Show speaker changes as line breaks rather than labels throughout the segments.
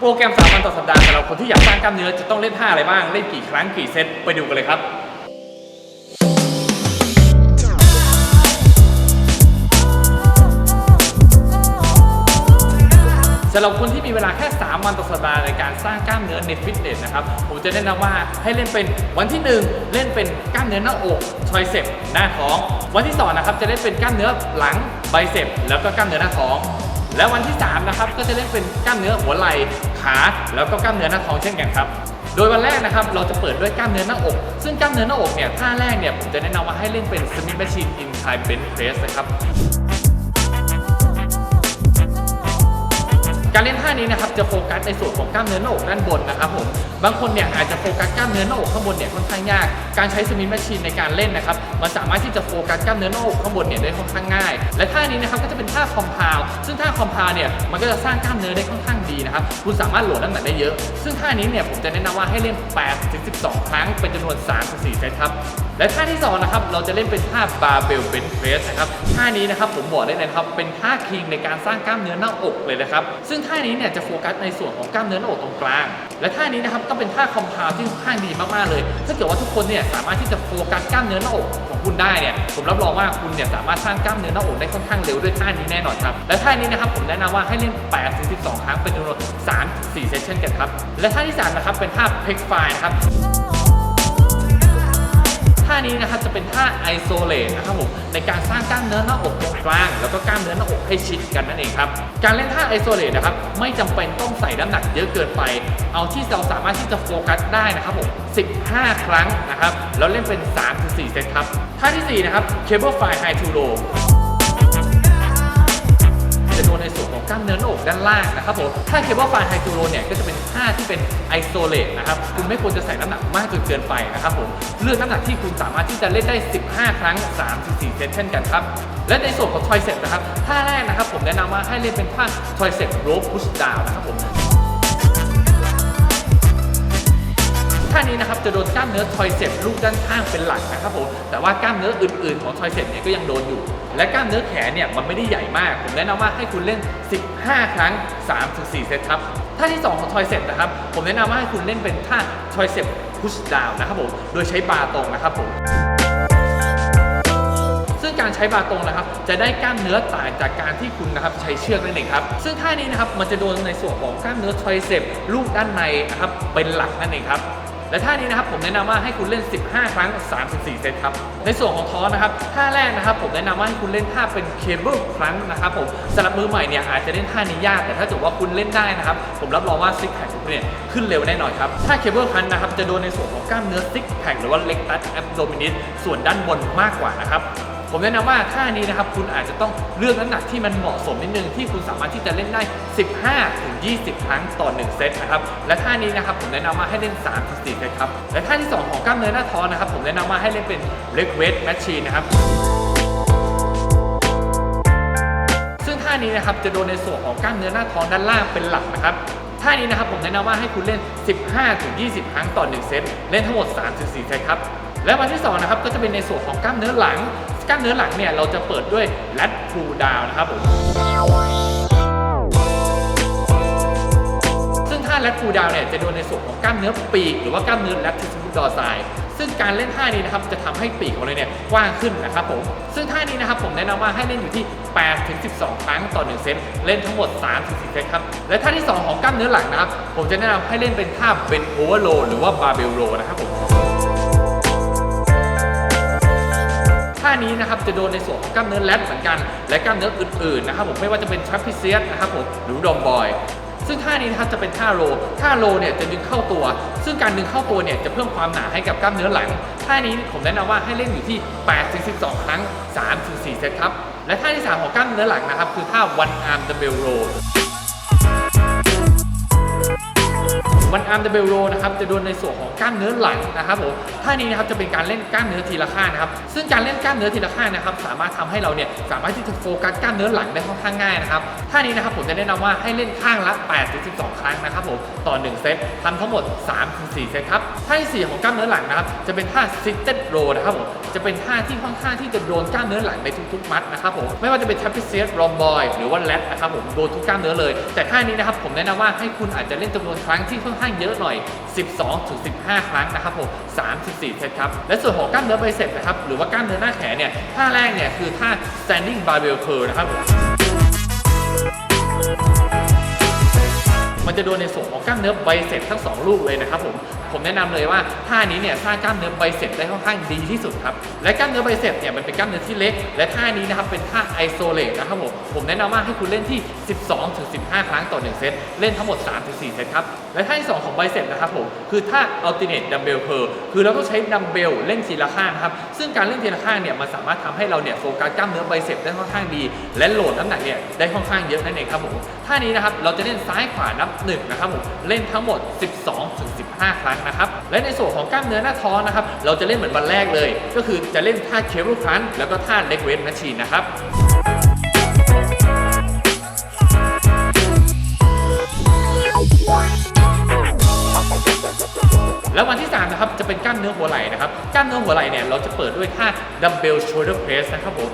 โปรแกรม3วันต่อสัปดาห์สำหรับคนที่อยากสร้างกล้ามเนื้อจะต้องเล่นท่าอะไรบ้าง เล่นกี่ครั้งกี่เซตไปดูกันเลยครับ สำหรับคนที่มีเวลาแค่ 3 วันต่อสัปดาห์ในการสร้างกล้ามเนื้อในฟิตเนสนะครับ ผมจะแนะนำว่าให้เล่นเป็นวันที่ 1 เล่นเป็นกล้ามเนื้อหน้าอกทริเซปหน้าท้อง วันที่2นะครับจะเล่นเป็นกล้ามเนื้อหลังไบเซปแล้วก็กล้ามเนื้อหน้าท้อง และวันที่3นะครับก็จะเล่นเป็นกล้ามเนื้อหัวไหล่ขาแล้วก็กล้ามเนื้อหน้าท้องเช่นกันครับโดยวันแรกนะครับเราจะเปิดด้วยกล้ามเนื้อหน้าอก ซึ่งกล้ามเนื้อหน้าอกเนี่ยท่าแรกเนี่ยผมจะแนะนำว่าให้เล่นเป็น Smith Machine Incline Bench Press นะครับการเล่นท่า่านี้นะครับจะโฟกัสในส่วนของกล้ามเนื้อหน้าอกด้านบนนะครับผมบางคนเนี่ยอาจจะโฟกัสกล้ามเนื้อหน้าอกข้างบนเนี่ยค่อนข้างยาก การใช้สมิธแมชชีนในการเล่นนะครับมันสามารถที่จะโฟกัสกล้ามเนื้อหน้าอกข้างบนเนี่ยได้ค่อนข้างง่าย และท่านี้นะครับก็จะเป็นท่าคอมพาวซึ่งท่าคอมพาวเนี่ยมันก็จะสร้างกล้ามเนื้อได้ค่อนข้างดีนะครับคุณสามารถโหลดน้ำหนักได้เยอะ ซึ่งท่านี้เนี่ยผมจะแนะนำว่าให้เล่น8ถึง12 ครั้งเป็นจำนวน3ถึง4เซตครับและท่าที่สองนะครับเราจะเล่นเป็นท่าบาร์เบลเบนเฟสนะครับท่านี้นะครับผมบอกได้เลยครับเป็นท่าคิงในการสร้างกล้ามเนื้อหน้าอกเลยนะครับซึ่งท่านี้เนี่ยจะโฟกัสในส่วนของกล้ามเนื้อหน้าอกตรงกลาง และท่านี้นะครับต้องเป็นท่าคอมพาวที่ค่อนข้างดีมากๆเลย ถ้าเกิดว่าทุกคนเนี่ยสามารถที่จะโฟกัสกล้ามเนื้อหน้าอกของคุณได้เนี่ยผมรับรองว่าคุณเนี่ยสามารถสร้างกล้ามเนื้อหน้าอกได้ค่อนข้างเร็วด้วยท่านี้แน่นอนครับและท่านี้นะครับผมแนะนำว่าให้เล่น8ถึง12 ครั้งเป็นจำนวน3 4เซสชั่นกันครับและท่าที่สามนะครับเป็นท่าเพกไฟนะครับานี้นะครับจะเป็นท่าไอโซเลตนะครับผมในการสร้างกล้ามเนื้อหน้าอกตรงกลาง แล้วก็กล้ามเนื้อหน้าอกให้ชิดกันนั่นเองครับการเล่นท่าไอโซเลตนะครับไม่จำเป็นต้องใส่น้ำหนักเยอะเกินไป เอาที่เราสามารถที่จะโฟกัสได้นะครับผม15 ครั้งนะครับแล้วเล่นเป็น 3-4 เซตครับท่าทีสี่4 นะครับ Cable Fly High to Low จะโดนในส่วนของกล้ามเนื้อหน้าอกด้านล่างนะครับผมถ้าเคเบิลไฟไฮจูโรเนี่ยก็จะเป็นท่าที่เป็นไอโซเลตนะครับคุณไม่ควรจะใส่น้ำหนักมากจนเกินไปนะครับผมเลือกน้ำหนักที่คุณสามารถที่จะเล่นได้ 15 ครั้ง 3-4 เซตเช่นกันครับและในส่วนของทอยเซ็ปนะครับท่าแรกนะครับผมแนะนำว่าให้เล่นเป็นท่าทอยเซ็ปโรบพุชดาวนะครับผม ท่านี้นะครับจะโดนกล้ามเนื้อทอยเซปลูกด้านข้างเป็นหลักนะครับผมแต่ว่ากล้ามเนื้ออื่น ๆของทอยเซปเนี่ยก็ยังโดนอยู่ และกล้ามเนื้อแขนเนี่ยมันไม่ได้ใหญ่มาก ผมแนะนำว่าให้คุณเล่น 15 ครั้ง 3-4 เซตครับท่าที่ 2 ของทอยเซ็ปนะครับ ผมแนะนำว่าให้คุณเล่นเป็นท่าทอยเซ็ปพุชดาวนะครับผม โดยใช้บาร์ตรงนะครับผม ซึ่งการใช้บาร์ตรงนะครับ จะได้กล้ามเนื้อต่างจากการที่คุณนะครับใช้เชือกนั่นเองครับ ซึ่งท่านี้นะครับมันจะโดนในส่วนของกล้ามเนื้อทริเซปลูกด้านในนะครับเป็นหลักนั่นเองครับ และท่านี้นะครับผมแนะนำว่าให้คุณเล่น 15 ครั้ง 3-4 เซตครับ ในส่วนของท้อนะครับท่าแรกนะครับผมแนะนำว่าให้คุณเล่นท่าเป็นเคเบิลครั้งนะครับผมสำหรับมือใหม่เนี่ยอาจจะเล่นท่านี้ยากแต่ถ้าเกิดว่าคุณเล่นได้นะครับผมรับรองว่าซิกแพคของคุณเนี่ยขึ้นเร็วแน่นอนครับท่าเคเบิลครั้งนะครับจะโดนในส่วนของกล้ามเนื้อซิกแพคหรือว่าเล็กตัสแอบโดมินิสส่วนด้านบนมากกว่านะครับ ผมแนะนำว่าท่านี้นะครับคุณอาจจะต้องเลือกน้ำหนักที่มันเหมาะสมนิดนึงที่คุณสามารถที่จะเล่นได้ 15ถึง20 ครั้งต่อ 1 เซตนะครับและท่านี้นะครับผมแนะนำว่าให้เล่น3ถึง4เซตครับและท่าที่ 2 ของกล้ามเนื้อหน้าท้องนะครับผมแนะนำว่าให้เล่นเป็น leg weight machine นะครับซึ่งท่านี้นะครับจะโดนในส่วนของกล้ามเนื้อหน้าท้องด้านล่างเป็นหลักนะครับท่านี้นะครับผมแนะนำว่าให้คุณเล่น 15-20 ครั้งต่อ 1 เซต เล่นทั้งหมด 3-4 เซตครับ และวันที่2นะครับก็จะเป็นในส่วนของกล้ามเนื้อหลัง กล้ามเนื้อหลังเนี่ยเราจะเปิดด้วย lat pull down นะครับผมซึ่งท่า lat pull down เนี่ยจะโดนในส่วนของกล้ามเนื้อปีก หรือว่ากล้ามเนื้อ latissimus dorsi ซึ่งการเล่นท่านี้นะครับจะทำให้ปีกของเราเนี่ยกว้างขึ้นนะครับผมซึ่งท่านี้นะครับผมแนะนำว่าให้เล่นอยู่ที่ 8 ถึง 12 ครั้งต่อ 1 เซตเล่นทั้งหมด 3 ถึง 4 เซตครับ และท่าที่ 2 ของกล้ามเนื้อหลังนะครับ ผมจะแนะนำให้เล่นเป็นท่า bend over row หรือว่า barbell row นะครับผม นี้นะครับจะโดนในส่วนของกล้ามเนื้อแรดเหมือนกัน และกล้ามเนื้ออื่นๆนะครับผมไม่ว่าจะเป็นทรัพพิเซียสนะครับผมหรือดอมบอยซึ่งท่านี้นะครับจะเป็นท่าโรท่าโรเนี่ยจะดึงเข้าตัว ซึ่งการดึงเข้าตัวเนี่ยจะเพิ่มความหนาให้กับกล้ามเนื้อหลัง ท่านี้ผมแนะนำว่าให้เล่นอยู่ที่8ถึง12 ครั้ง3ถึง4เซตครับ และท่าที่ 3 ของกล้ามเนื้อหลังนะครับคือท่า one arm dumbbell row วันอาร์มดับเบลโรนะครับจะโดนในส่วนของกล้ามเนื้อหลังนะครับผมท่านี้นะครับจะเป็นการเล่นกล้ามเนื้อทีละข้างนะครับซึ่งการเล่นกล้ามเนื้อทีละข้างนะครับสามารถทำให้เราเนี่ยสามารถที่จะโฟกัสกล้ามเนื้อหลังได้ค่อนข้างง่ายนะครับท่านี้นะครับผมจะแนะนำว่าให้เล่นข้างละ8ถึง12 ครั้งนะครับผมต่อ 1 เซตทำทั้งหมด3ถึง4เซตครับท่าที่สี่ของกล้ามเนื้อหลังนะครับจะเป็นท่า seated row นะครับผมจะเป็นท่าที่ค่อนข้างที่จะโดนกล้ามเนื้อหลังในทุกๆมัดนะครับผมไม่ว่าจะเป็น trapezius rhomboid หรือว่า lat นะครับผมโดนทุกกล้ามเนื้อเลย แต่ท่านี้นะครับผมแนะนำว่าให้คุณอาจจะเล่นจำนวนครั้งที่ค่อนข้างเยอะหน่อย 12ถึง15 ครั้งนะครับผม 3-4 เซตครับ และส่วนของกล้ามเนื้อไบเซ็ปนะครับ หรือว่ากล้ามเนื้อหน้าแขนเนี่ย ท่าแรกเนี่ยคือท่า standing barbell curl นะครับผมมันจะโดนในส่วนของกล้ามเนื้อไบเซ็ปทั้งสองลูกเลยนะครับผม ผมแนะนำเลยว่าท่านี้เนี่ยสร้างกล้ามเนื้อไบเซ็ปได้ค่อนข้างดีที่สุดครับ และกล้ามเนื้อไบเซ็ปเนี่ยมันเป็นกล้ามเนื้อที่เล็ก และท่านี้นะครับเป็นท่าไอโซเลตนะครับผมผมแนะนำว่าให้คุณเล่นที่ 12ถึง15 ครั้งต่อ 1 เซต เล่นทั้งหมด3ถึง4เซตครับ และท่าที่สองของไบเซ็ปนะครับผมคือท่า alternate dumbbell curl คือเราต้องใช้ดัมเบลเล่นทีละข้างครับ ซึ่งการเล่นทีละข้างเนี่ยมันสามารถทำให้เราเนี่ยโฟกัสกล้ามเนื้อไบเซ็ปได้ค่อนข้างดี และโหลดน้ำหนักเนี่ยได้ค่อนข้างเยอะนั่นเองครับผมท่านี้นะครับเราจะเล่นซ้ายขวานับหนึ่งนะครับผมเล่นทั้งหมด 12ถึง15 ครั้งนะครับ และในส่วนของกล้ามเนื้อหน้าท้องนะครับ เราจะเล่นเหมือนวันแรกเลย ก็คือจะเล่นท่าเคเบิลครันแล้วก็ท่าเล็กเวทแมชชีนนะครับแล้ววันที่3นะครับจะเป็นกล้ามเนื้อหัวไหล่นะครับกล้ามเนื้อหัวไหล่เนี่ยเราจะเปิดด้วยท่า dumbbell shoulder press นะครับผม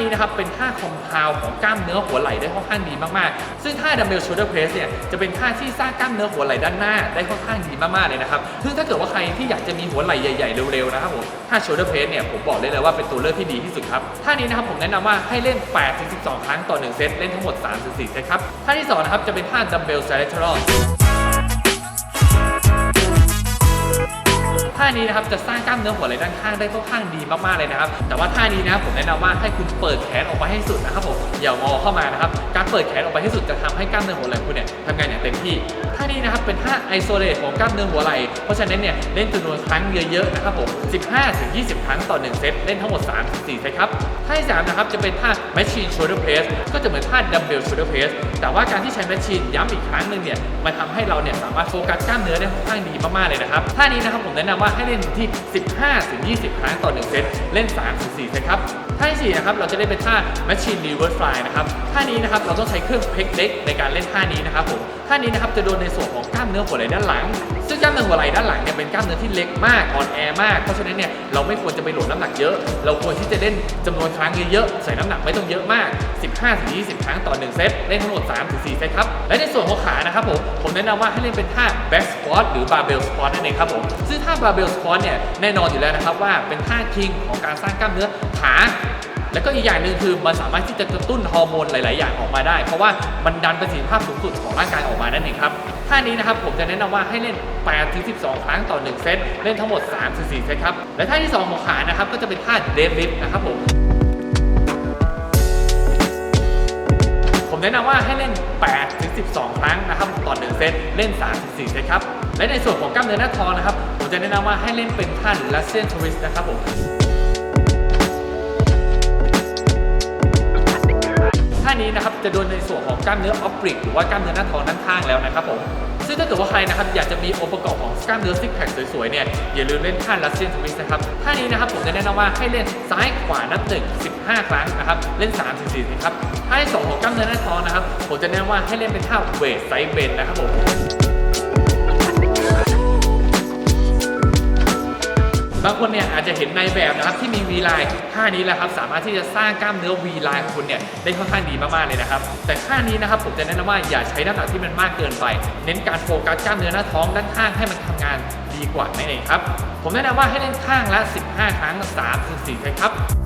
นี้นะครับเป็นท่าคอมพาวของกล้ามเนื้อหัวไหล่ได้ค่อนข้างดีมากๆ ซึ่งท่า dumbbell shoulder press เนี่ยจะเป็นท่าที่สร้างกล้ามเนื้อหัวไหล่ด้านหน้าได้ค่อนข้างดีมากๆเลยนะครับซึ่งถ้าเกิดว่าใครที่อยากจะมีหัวไหล่ใหญ่ๆเร็วๆนะครับผมท่า shoulder press เนี่ยผมบอกเลยเลยว่าเป็นตัวเลือกที่ดีที่สุดครับท่านี้นะครับผมแนะนำว่าให้เล่น 8-12 ครั้งต่อ 1 เซตเล่นทั้งหมด 3-4 เซตครับท่าที่สองนะครับจะเป็นท่า dumbbell lateral ท่ ท่านี้นะครับจะสร้างกล้ามเนื้อหัวไหล่ด้านข้างได้ค่อนข้างดีมากๆเลยนะครับ แต่ว่าท่านี้นะผมแนะนำว่าให้คุณเปิดแขนออกไปให้สุดนะครับผมอย่างอเข้ามานะครับ การเปิดแขนออกไปให้สุดจะทำให้กล้ามเนื้อหัวไหล่คุณเนี่ยทำงานอย่างเต็มที่ท่านี้นะครับเป็นท่าไอโซเลตของกล้ามเนื้อหัวไหล่เพราะฉะนั้นเนี่ยเล่นจำนวนครั้งเยอะๆนะครับผม15-20 ครั้งต่อ 1 เซตเล่นทั้งหมด 3-4 เซตครับท่าที่สามนะครับจะเป็นท่า machine shoulder press ก็จะเหมือนท่า dumbbell shoulder press แต่ว่าการที่ใช้ machine ย้ำอีกครั้งหนึ่งเนี่ยมันทำให้เราเนี่ยสามารถโฟกัสกล้ามเนื้อได้ค่อนข้างดีมากๆเลยนะครับท่านี้นะครับผมแนะนำว่าให้เล่นที่ 15-20 ครั้งต่อ 1 เซต เล่น3-4เซตครับ ท่าที่สี่นะครับ เราจะเล่นเป็นท่า machine reverse fly นะครับ ท่านี้นะครับ เราต้องใช้เครื่องเพกเล็กในการเล่นท่านี้นะครับผม ท่านี้นะครับ จะโดนในส่วนของกล้ามเนื้อหัวไหล่ด้านหลัง ซึ่งกล้ามเนื้อหัวไหล่ด้านหลังเนี่ยเป็นกล้ามเนื้อที่เล็กมาก อ่อนแอมาก เพราะฉะนั้นเนี่ย เราไม่ควรจะไปโหลดน้ำหนักเยอะ เราควรที่จะเล่นจำนวนครั้งเยอะๆ ใส่น้ำหนักไม่ต้องเยอะมาก 15-20 ครั้งต่อ 1 เซต เล่นทั้งหมด 3-4 เซตครับ และในส่วนของขานะครับผม ผมแนะนำว่าให้เล่นเป็นท่า back squat หรือ barbell squat นั่นเองครับผมซึ่งท่า b a r เบลสควอชเนี่ยแน่นอนอยู่แล้วนะครับว่าเป็นท่าคิงของการสร้างกล้ามเนื้อขาแล้วก็อีกอย่างหนึ่งคือมันสามารถที่จะกระตุ้นฮอร์โมนหลาย ๆ อย่างออกมาได้ เพราะว่ามันดันประสิทธิภาพสูงสุดของร่างกายออกมานั่นเองครับท่านี้นะครับผมจะแนะนำว่าให้เล่น8-12 ครั้งต่อ 1 เซตเล่นทั้งหมด3-4เซตครับและท่าที่ 2 ของขานะครับก็จะเป็นท่าเดฟลิฟนะครับผมผมแนะนำว่าให้เล่น8ถึง12 ครั้งนะครับต่อ 1 เซตเล่น3ถึง4เซตครับ และในส่วนของกล้ามเนื้อหน้าท้องนะครับผมจะแนะนำว่าให้เล่นเป็นท่า Russian Twist นะครับผมท่านี้นะครับจะโดนในส่วนของกล้ามเนื้อออฟริกหรือว่ากล้ามเนื้อหน้าท้องด้านข้างแล้วนะครับผมซึ่งถ้าเกิดว่าใครนะครับอยากจะมีองค์ประกอบของกล้ามเนื้อซิกแพคสวยๆเนี่ยอย่าลืมเล่นท่า Russian Twist นะครับท่านี้นะครับผมจะแนะนำว่าให้เล่นซ้ายขวานับหนึ่ง15ครั้งนะครับเล่น3 4 4ครับท่าที่สองของกล้ามเนื้อหน้าท้องนะครับผมจะแนะนำว่าให้เล่นเป็นท่าเวทไซด์เบนนะครับผม บางคนเนี่ยอาจจะเห็นในแบบนะครับที่มี V line ท่านี้แหละครับสามารถที่จะสร้างกล้ามเนื้อ V line ของคุณเนี่ยได้ค่อนข้างดีมากๆเลยนะครับ แต่ท่านี้นะครับผมจะแนะนำว่าอย่าใช้น้ำหนักที่มันมากเกินไป เน้นการโฟกัสกล้ามเนื้อหน้าท้องด้านข้างให้มันทำงานดีกว่านั่นเองครับผมแนะนำว่าให้เล่นข้างละ 15 ครั้ง3ถึง4ครั้งครับ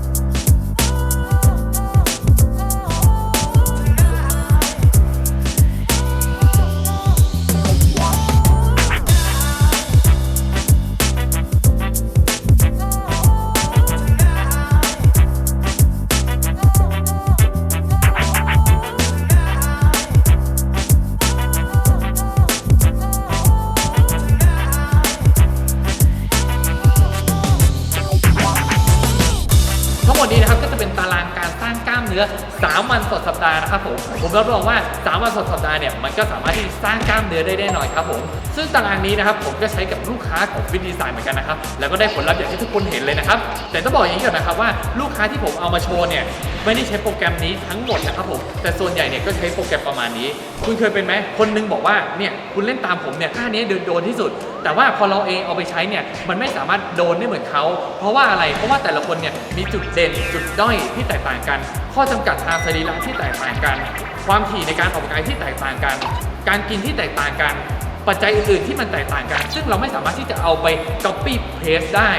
หมดนี้นะครับก็จะเป็นตารางการสร้างกล้ามเนื้อ 3 วันต่อสัปดาห์นะครับผมผมรับรองว่า 3 วันต่อสัปดาห์เนี่ยมันก็สามารถที่สร้างกล้ามเนื้อได้แน่นอนครับผมซึ่งตารางนี้นะครับผมก็ใช้กับลูกค้าของฟิตดีไซน์เหมือนกันนะครับแล้วก็ได้ผลลัพธ์อย่างที่ทุกคนเห็นเลยนะครับแต่ต้องบอกอย่างนี้ก่อนนะครับว่าลูกค้าที่ผมเอามาโชว์เนี่ย ไม่ได้ใช้โปรแกรมนี้ทั้งหมดนะครับผมแต่ส่วนใหญ่เนี่ยก็ใช้โปรแกรมประมาณนี้ คุณเคยเป็นไหมคนนึงบอกว่าเนี่ยคุณเล่นตามผมเนี่ยท่านี้เดินโดนที่สุด แต่ว่าพอเราเองเอาไปใช้เนี่ยมันไม่สามารถโดนได้เหมือนเขาเพราะว่าอะไรเพราะว่าแต่ละคนเนี่ยมีจุดเด่นจุดด้อยที่แตกต่างกัน ข้อจำกัดทางสรีระที่แตกต่างกัน ความถี่ในการออกกำลังกายที่แตกต่างกัน การกินที่แตกต่างกันปัจจัยอื่นๆที่มันแตกต่างกัน ซึ่งเราไม่สามารถที่จะเอาไป copy paste ได้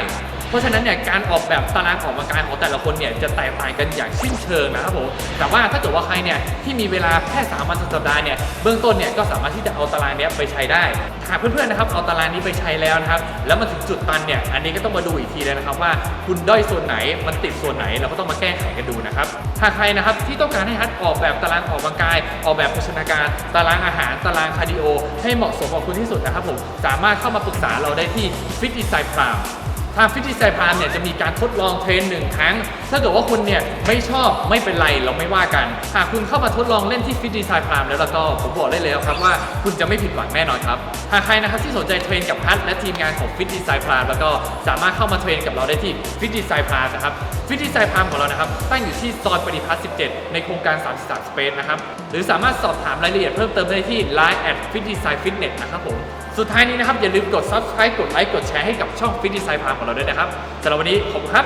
เพราะฉะนั้นเนี่ยการออกแบบตารางออกกำลังกายของแต่ละคนเนี่ยจะแตกต่างกันอย่างสิ้นเชิงนะครับผมแต่ว่าถ้าเกิดว่าใครเนี่ยที่มีเวลาแค่3วันสัปดาห์เนี่ยเบื้องต้นเนี่ยก็สามารถที่จะเอาตารางนี้ไปใช้ได้หากเพื่อนๆนะครับเอาตารางนี้ไปใช้แล้วนะครับแล้วมันถึงจุดตันเนี่ยอันนี้ก็ต้องมาดูอีกทีเลยนะครับว่าคุณด้อยส่วนไหนมันติดส่วนไหนเราก็ต้องมาแก้ไขกันดูนะครับหากใครนะครับที่ต้องการให้ฮัทออกแบบตารางออกกำลังกาย ออกแบบโภชนาการ ตารางอาหาร ตารางคาร์ดิโอ ให้เหมาะสมกับคุณที่สุดนะครับผมสามารถเข้ามาปรึกษาเราได้ที่ Fit Design Prime ทางฟิตติไซพามเนี่ยจะมีการทดลองเทรนหนึ่งครั้ง ถ้าเกิดว่าคุณเนี่ยไม่ชอบไม่เป็นไรเราไม่ว่ากัน หากคุณเข้ามาทดลองเล่นที่ฟิตติไซพามแล้วแล้วก็ผมบอกได้เลยครับว่าคุณจะไม่ผิดหวังแน่นอนครับ หากใครนะครับที่สนใจเทรนกับพัทและทีมงานของฟิตติไซพามแล้วก็สามารถเข้ามาเทรนกับเราได้ที่ฟิตติไซพามนะครับฟิตติไซพามของเรานะครับตั้งอยู่ที่ซอยปฏิพัฒน์17 ในโครงการ 33 Space นะครับหรือสามารถสอบถามรายละเอียดเพิ่มเติมได้ที่ Line at Fit Design Fitness นะครับผม สุดท้ายนี้นะครับอย่าลืมกด subscribe กดไลค์กดแชร์ให้กับช่อง Fit Design พาของเราด้วยนะครับสำหรับวันนี้ขอบคุณครับ